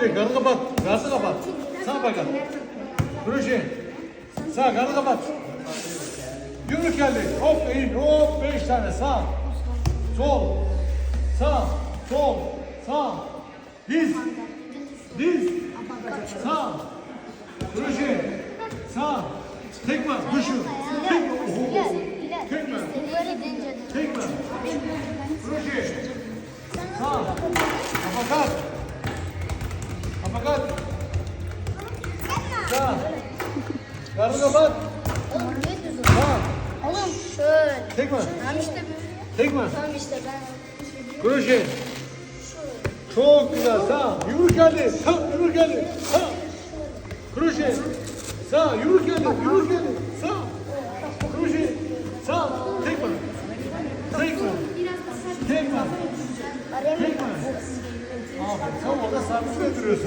direkt. Karnı kapat. Karnı kapat. Sağ bakalım. Proje. Sağ karnı kapat. Yumruk geldi. Hop eğil. Hop beş tane. Sağ. Sol. Sağ. Sol. Sağ. Diz. Diz. Sağ. Proje. Sağ. Tekme. Düşün. Tekme. Tekme. Tekme. Proje. Sağ. Afakat. Sağ. Karnı kapat. Sağ. Oğlum şöyle. Tekme. Tamam işte Tekme. Tamam işte ben. Proje. Çok güzel. Sağ. Yumruk geldi. Sağ. Yumruk geldi. Sağ. Proje. Sağ. Yumruk geldi. Yumruk geldi. Sağ. Proje. Sağ. Tekme. Tekme. Tekme. Tekme. Aferin. Sen orada sabit götürüyorsun.